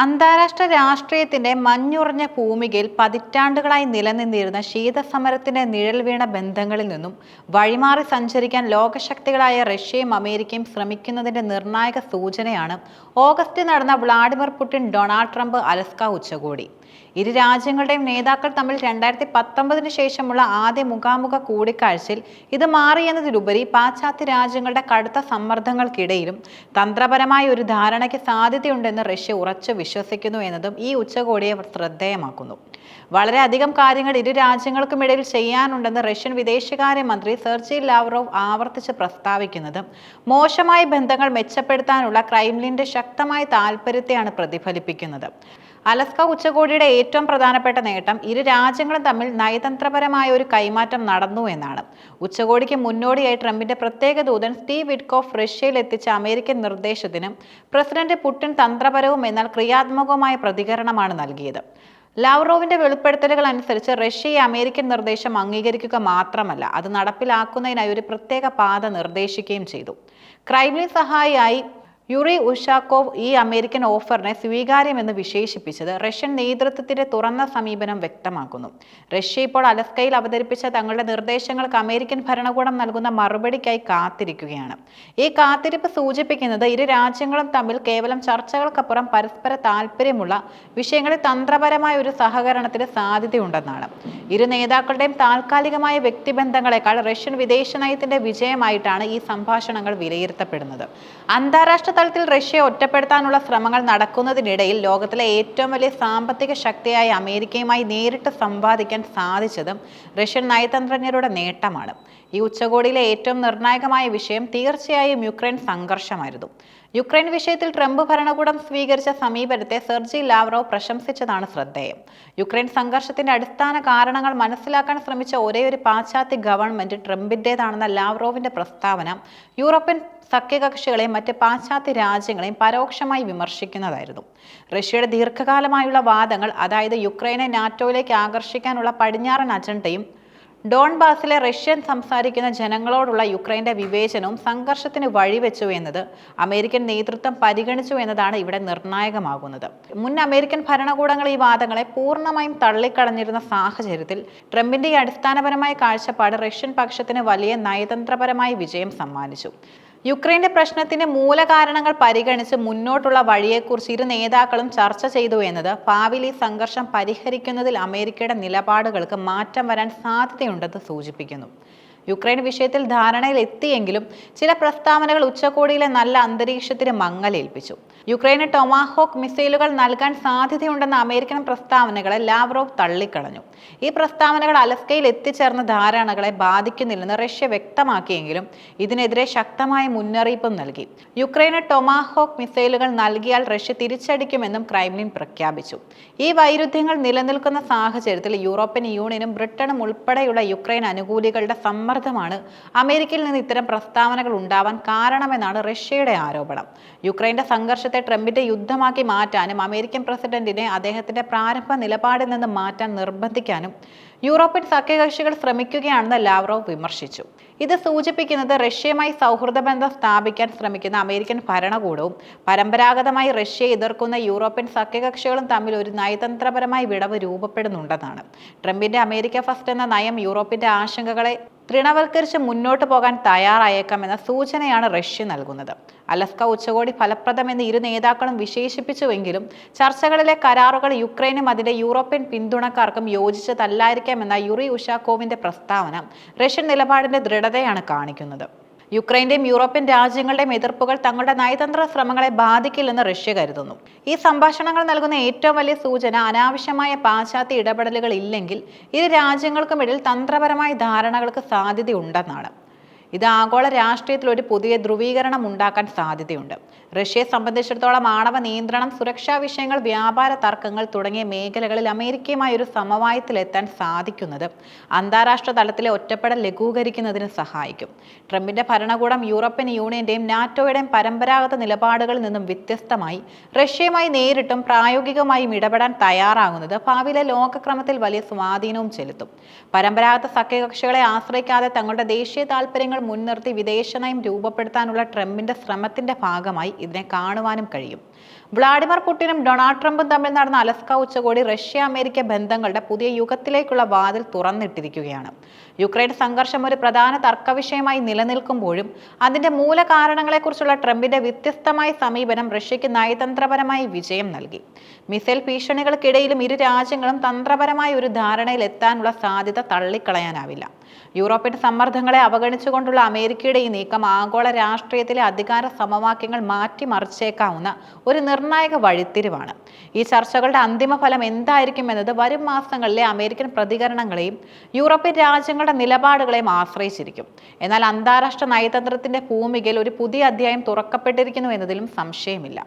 അന്താരാഷ്ട്ര രാഷ്ട്രീയത്തിന്റെ മഞ്ഞുറഞ്ഞ ഭൂമികയിൽ പതിറ്റാണ്ടുകളായി നിലനിന്നിരുന്ന ശീതസമരത്തിന്റെ നിഴൽ വീണ ബന്ധങ്ങളിൽ നിന്നും വഴിമാറി സഞ്ചരിക്കാൻ ലോകശക്തികളായ റഷ്യയും അമേരിക്കയും ശ്രമിക്കുന്നതിന്റെ നിർണായക സൂചനയാണ് ഓഗസ്റ്റിൽ നടന്ന Vladimir Putin Donald Trump Alaska ഉച്ചകോടി. ഇരു രാജ്യങ്ങളുടെയും നേതാക്കൾ തമ്മിൽ രണ്ടായിരത്തി പത്തൊമ്പതിന് ശേഷമുള്ള ആദ്യ മുഖാമുഖ കൂടിക്കാഴ്ചയിൽ ഇത് മാറിയെന്നതിലുപരി പാശ്ചാത്യ രാജ്യങ്ങളുടെ കടുത്ത സമ്മർദ്ദങ്ങൾക്കിടയിലും തന്ത്രപരമായ ഒരു ധാരണയ്ക്ക് സാധ്യതയുണ്ടെന്ന് റഷ്യ ഉറച്ചു വിശ്വസിക്കുന്നു എന്നതും ഈ ഉച്ചകോടിയെ ശ്രദ്ധേയമാക്കുന്നു. വളരെയധികം കാര്യങ്ങൾ ഇരു രാജ്യങ്ങൾക്കും രാജ്യങ്ങൾക്കുമിടയിൽ ചെയ്യാനുണ്ടെന്ന് റഷ്യൻ വിദേശകാര്യമന്ത്രി സെർജി ലാവ്റോവ് ആവർത്തിച്ച് പ്രസ്താവിക്കുന്നത്. മോശമായ ബന്ധങ്ങൾ മെച്ചപ്പെടുത്താനുള്ള ക്രൈംലിന്റെ ശക്തമായ താൽപര്യത്തെയാണ് പ്രതിഫലിപ്പിക്കുന്നത്. അലസ്ക ഉച്ചകോടിയുടെ ഏറ്റവും പ്രധാനപ്പെട്ട നേട്ടം ഇരു രാജ്യങ്ങളും തമ്മിൽ നയതന്ത്രപരമായ ഒരു കൈമാറ്റം നടന്നു എന്നാണ്. ഉച്ചകോടിക്ക് മുന്നോടിയായി ട്രംപിന്റെ പ്രത്യേക ദൂതൻ സ്റ്റീവ് വിഡ്കോഫ് റഷ്യയിൽ എത്തിച്ച അമേരിക്കൻ നിർദ്ദേശത്തിന് പ്രസിഡന്റ് പുടിൻ തന്ത്രപരവും എന്നാൽ ക്രിയാത്മകവുമായ പ്രതികരണമാണ് നൽകിയത്. ലാവ്റോവിന്റെ വെളിപ്പെടുത്തലുകൾ അനുസരിച്ച് റഷ്യ ഈ അമേരിക്കൻ നിർദ്ദേശം അംഗീകരിക്കുക മാത്രമല്ല അത് നടപ്പിലാക്കുന്നതിനായി ഒരു പ്രത്യേക പാത നിർദ്ദേശിക്കുകയും ചെയ്തു. ക്രൈംലിൻ സഹായിയായി യുറി ഉഷാക്കോവ് ഈ അമേരിക്കൻ ഓഫറിനെ സ്വീകാര്യമെന്ന് വിശേഷിപ്പിച്ചത് റഷ്യൻ നേതൃത്വത്തിന്റെ തുറന്ന സമീപനം വ്യക്തമാക്കുന്നു. റഷ്യ ഇപ്പോൾ അലസ്കയിൽ അവതരിപ്പിച്ച തങ്ങളുടെ നിർദ്ദേശങ്ങൾക്ക് അമേരിക്കൻ ഭരണകൂടം നൽകുന്ന മറുപടിക്കായി കാത്തിരിക്കുകയാണ്. ഈ കാത്തിരിപ്പ് സൂചിപ്പിക്കുന്നത് ഇരു രാജ്യങ്ങളും തമ്മിൽ കേവലം ചർച്ചകൾക്കപ്പുറം പരസ്പര താല്പര്യമുള്ള വിഷയങ്ങളിൽ തന്ത്രപരമായ ഒരു സഹകരണത്തിന് സാധ്യതയുണ്ടെന്നാണ്. ഇരു നേതാക്കളുടെയും താൽക്കാലികമായ വ്യക്തിബന്ധങ്ങളെക്കാൾ റഷ്യൻ വിദേശ നയത്തിന്റെ വിജയമായിട്ടാണ് ഈ സംഭാഷണങ്ങൾ വിലയിരുത്തപ്പെടുന്നത്. അന്താരാഷ്ട്ര തലത്തിൽ റഷ്യയെ ഒറ്റപ്പെടുത്താനുള്ള ശ്രമങ്ങൾ നടക്കുന്നതിനിടയിൽ ലോകത്തിലെ ഏറ്റവും വലിയ സാമ്പത്തിക ശക്തിയായ അമേരിക്കയുമായി നേരിട്ട് സംവാദിക്കാൻ സാധിച്ചതും റഷ്യൻ നയതന്ത്രജ്ഞരുടെ നേട്ടമാണ്. ഈ ഉച്ചകോടിയിലെ ഏറ്റവും നിർണായകമായ വിഷയം തീർച്ചയായും യുക്രൈൻ സംഘർഷമായിരുന്നു. യുക്രൈൻ വിഷയത്തിൽ ട്രംപ് ഭരണകൂടം സ്വീകരിച്ച സമീപനത്തെ സെർജി ലാവ്റോവ് പ്രശംസിച്ചതാണ് ശ്രദ്ധേയം. യുക്രൈൻ സംഘർഷത്തിന്റെ അടിസ്ഥാന കാരണങ്ങൾ മനസ്സിലാക്കാൻ ശ്രമിച്ച ഒരേ ഒരു പാശ്ചാത്യ ഗവൺമെന്റ് ട്രംപിന്റേതാണെന്ന ലാവ്റോവിന്റെ പ്രസ്താവന യൂറോപ്യൻ സഖ്യകക്ഷികളെയും മറ്റ് പാശ്ചാത്യ രാജ്യങ്ങളെയും പരോക്ഷമായി വിമർശിക്കുന്നതായിരുന്നു. റഷ്യയുടെ ദീർഘകാലമായുള്ള വാദങ്ങൾ അതായത് യുക്രൈനെ നാറ്റോയിലേക്ക് ആകർഷിക്കാനുള്ള പടിഞ്ഞാറൻ അജണ്ടയും ഡോൺബാസിലെ റഷ്യൻ സംസാരിക്കുന്ന ജനങ്ങളോടുള്ള യുക്രൈന്റെ വിവേചനവും സംഘർഷത്തിന് വഴിവെച്ചു എന്നത് അമേരിക്കൻ നേതൃത്വം പരിഗണിച്ചു എന്നതാണ് ഇവിടെ നിർണായകമാകുന്നത്. മുൻ അമേരിക്കൻ ഭരണകൂടങ്ങൾ ഈ വാദങ്ങളെ പൂർണമായും തള്ളിക്കളഞ്ഞിരുന്ന സാഹചര്യത്തിൽ ട്രംപിന്റെ അടിസ്ഥാനപരമായ കാഴ്ചപ്പാട് റഷ്യൻ പക്ഷത്തിന് വലിയ നയതന്ത്രപരമായ വിജയം സമ്മാനിച്ചു. യുക്രൈന്റെ പ്രശ്നത്തിന്റെ മൂലകാരണങ്ങൾ പരിഗണിച്ച് മുന്നോട്ടുള്ള വഴിയെക്കുറിച്ച് ഇരു നേതാക്കളും ചർച്ച ചെയ്തു എന്നത് ഭാവിയിൽ ഈ സംഘർഷം പരിഹരിക്കുന്നതിൽ അമേരിക്കയുടെ നിലപാടുകൾക്ക് മാറ്റം വരാൻ സാധ്യതയുണ്ടെന്ന് സൂചിപ്പിക്കുന്നു. യുക്രൈൻ വിഷയത്തിൽ ധാരണയിൽ എത്തിയെങ്കിലും ചില പ്രസ്താവനകൾ ഉച്ചകോടിയിലെ നല്ല അന്തരീക്ഷത്തിന് മങ്ങലേൽപ്പിച്ചു. യുക്രൈന് ടൊമാഹോക്ക് മിസൈലുകൾ നൽകാൻ സാധ്യതയുണ്ടെന്ന അമേരിക്കൻ പ്രസ്താവനകളെ ലാവ്റോവ് തള്ളിക്കളഞ്ഞു. ഈ പ്രസ്താവനകൾ അലസ്കയിൽ എത്തിച്ചേർന്ന ധാരണകളെ ബാധിക്കുന്നില്ലെന്ന് റഷ്യ വ്യക്തമാക്കിയെങ്കിലും ഇതിനെതിരെ ശക്തമായ മുന്നറിയിപ്പും നൽകി. യുക്രൈന് ടൊമാഹോക്ക് മിസൈലുകൾ നൽകിയാൽ റഷ്യ തിരിച്ചടിക്കുമെന്നും ക്രൈംലിൻ പ്രഖ്യാപിച്ചു. ഈ വൈരുദ്ധ്യങ്ങൾ നിലനിൽക്കുന്ന സാഹചര്യത്തിൽ യൂറോപ്യൻ യൂണിയനും ബ്രിട്ടനും ഉൾപ്പെടെയുള്ള യുക്രൈൻ അനുകൂലികളുടെ സമ്മർദ്ദമാണ്. അമേരിക്കയിൽ നിന്ന് ഇത്തരം പ്രസ്താവനകൾ ഉണ്ടാവാൻ കാരണമെന്നാണ് റഷ്യയുടെ ആരോപണം. യുക്രൈന്റെ സംഘർഷത്തെ ട്രംപിന്റെ യുദ്ധമാക്കി മാറ്റാനും അമേരിക്കൻ പ്രസിഡന്റിനെ അദ്ദേഹത്തിന്റെ പ്രാരംഭ നിലപാടിൽ നിന്ന് മാറ്റാൻ നിർബന്ധിക്കാനും യൂറോപ്യൻ സഖ്യകക്ഷികൾ ശ്രമിക്കുകയാണെന്ന് ലാവ്റോവ് വിമർശിച്ചു. ഇത് സൂചിപ്പിക്കുന്നത് റഷ്യയുമായി സൗഹൃദ ബന്ധം സ്ഥാപിക്കാൻ ശ്രമിക്കുന്ന അമേരിക്കൻ ഭരണകൂടവും പരമ്പരാഗതമായി റഷ്യയെ എതിർക്കുന്ന യൂറോപ്യൻ സഖ്യകക്ഷികളും തമ്മിൽ ഒരു നയതന്ത്രപരമായ വിടവ് രൂപപ്പെടുന്നുണ്ടെന്നാണ്. ട്രംപിന്റെ അമേരിക്ക ഫസ്റ്റ് എന്ന നയം യൂറോപ്പിന്റെ ആശങ്കകളെ തൃണവൽക്കരിച്ച് മുന്നോട്ട് പോകാൻ തയ്യാറായേക്കാം എന്ന സൂചനയാണ് റഷ്യ നൽകുന്നത്. അലസ്ക ഉച്ചകോടി ഫലപ്രദമെന്ന് ഇരു നേതാക്കളും വിശേഷിപ്പിച്ചുവെങ്കിലും ചർച്ചകളിലെ കരാറുകൾ യുക്രൈനും അതിന്റെ യൂറോപ്യൻ പിന്തുണക്കാർക്കും യോജിച്ചതല്ലായിരിക്കാമെന്ന യുറി ഉഷാക്കോവിന്റെ പ്രസ്താവന റഷ്യൻ നിലപാടിന്റെ ദൃഢതയാണ് കാണിക്കുന്നത്. യുക്രൈന്റെയും യൂറോപ്യൻ രാജ്യങ്ങളുടെയും എതിർപ്പുകൾ തങ്ങളുടെ നയതന്ത്ര ശ്രമങ്ങളെ ബാധിക്കില്ലെന്ന് റഷ്യ കരുതുന്നു. ഈ സംഭാഷണങ്ങൾ നൽകുന്ന ഏറ്റവും വലിയ സൂചന അനാവശ്യമായ പാശ്ചാത്യ ഇടപെടലുകൾ ഇല്ലെങ്കിൽ ഇരു രാജ്യങ്ങൾക്കുമിടയിൽ തന്ത്രപരമായ ധാരണകൾക്ക് സാധ്യതയുണ്ടെന്നാണ്. ഇത് ആഗോള രാഷ്ട്രീയത്തിൽ ഒരു പുതിയ ധ്രുവീകരണം ഉണ്ടാക്കാൻ സാധ്യതയുണ്ട്. റഷ്യയെ സംബന്ധിച്ചിടത്തോളം ആണവ നിയന്ത്രണം സുരക്ഷാ വിഷയങ്ങൾ വ്യാപാര തർക്കങ്ങൾ തുടങ്ങിയ മേഖലകളിൽ അമേരിക്കയുമായി ഒരു സമവായത്തിലെത്താൻ സാധിക്കുന്നത് അന്താരാഷ്ട്ര തലത്തിലെ ഒറ്റപ്പെടൽ ലഘൂകരിക്കുന്നതിന് സഹായിക്കും. ട്രംപിന്റെ ഭരണകൂടം യൂറോപ്യൻ യൂണിയന്റെയും നാറ്റോയുടെയും പരമ്പരാഗത നിലപാടുകളിൽ നിന്നും വ്യത്യസ്തമായി റഷ്യയുമായി നേരിട്ടും പ്രായോഗികമായും ഇടപെടാൻ തയ്യാറാകുന്നത് ഭാവിയിലെ ലോകക്രമത്തിൽ വലിയ സ്വാധീനവും ചെലുത്തും. പരമ്പരാഗത സഖ്യകക്ഷികളെ ആശ്രയിക്കാതെ തങ്ങളുടെ ദേശീയ താൽപ്പര്യങ്ങൾ മുൻനിർത്തി വിദേശ നയം രൂപപ്പെടുത്താനുള്ള ട്രംപിന്റെ ശ്രമത്തിന്റെ ഭാഗമായി ഇതിനെ കാണുവാനും കഴിയും. വ്ളാഡിമിർ പുടിനും ഡൊണാൾഡ് ട്രംപും തമ്മിൽ നടന്ന അലസ്ക ഉച്ചകോടി റഷ്യ അമേരിക്ക ബന്ധങ്ങളുടെ പുതിയ യുഗത്തിലേക്കുള്ള വാതിൽ തുറന്നിട്ടിരിക്കുകയാണ്. യുക്രൈൻ സംഘർഷം ഒരു പ്രധാന തർക്കവിഷയമായി നിലനിൽക്കുമ്പോഴും അതിന്റെ മൂലകാരണങ്ങളെക്കുറിച്ചുള്ള ട്രംപിന്റെ വ്യത്യസ്തമായ സമീപനം റഷ്യയ്ക്ക് നയതന്ത്രപരമായി വിജയം നൽകി. മിസൈൽ ഭീഷണികൾക്കിടയിലും ഇരു രാജ്യങ്ങളും തന്ത്രപരമായ ഒരു ധാരണയിൽ എത്താനുള്ള സാധ്യത തള്ളിക്കളയാനാവില്ല. യൂറോപ്യൻ സമ്മർദ്ദങ്ങളെ അവഗണിച്ചുകൊണ്ടുള്ള അമേരിക്കയുടെ ഈ നീക്കം ആഗോള രാഷ്ട്രീയത്തിലെ അധികാര സമവാക്യങ്ങൾ മാറ്റിമറിച്ചേക്കാവുന്ന ഒരു നിർണായക വഴിത്തിരിവാണ്. ഈ ചർച്ചകളുടെ അന്തിമ ഫലം എന്തായിരിക്കും എന്നത് വരും മാസങ്ങളിലെ അമേരിക്കൻ പ്രതികരണങ്ങളെയും യൂറോപ്യൻ രാജ്യങ്ങളുടെ നിലപാടുകളെയും ആശ്രയിച്ചിരിക്കും. എന്നാൽ അന്താരാഷ്ട്ര നയതന്ത്രത്തിന്റെ ഭൂമികയിൽ ഒരു പുതിയ അധ്യായം തുറക്കപ്പെട്ടിരിക്കുന്നു എന്നതിലും സംശയമില്ല.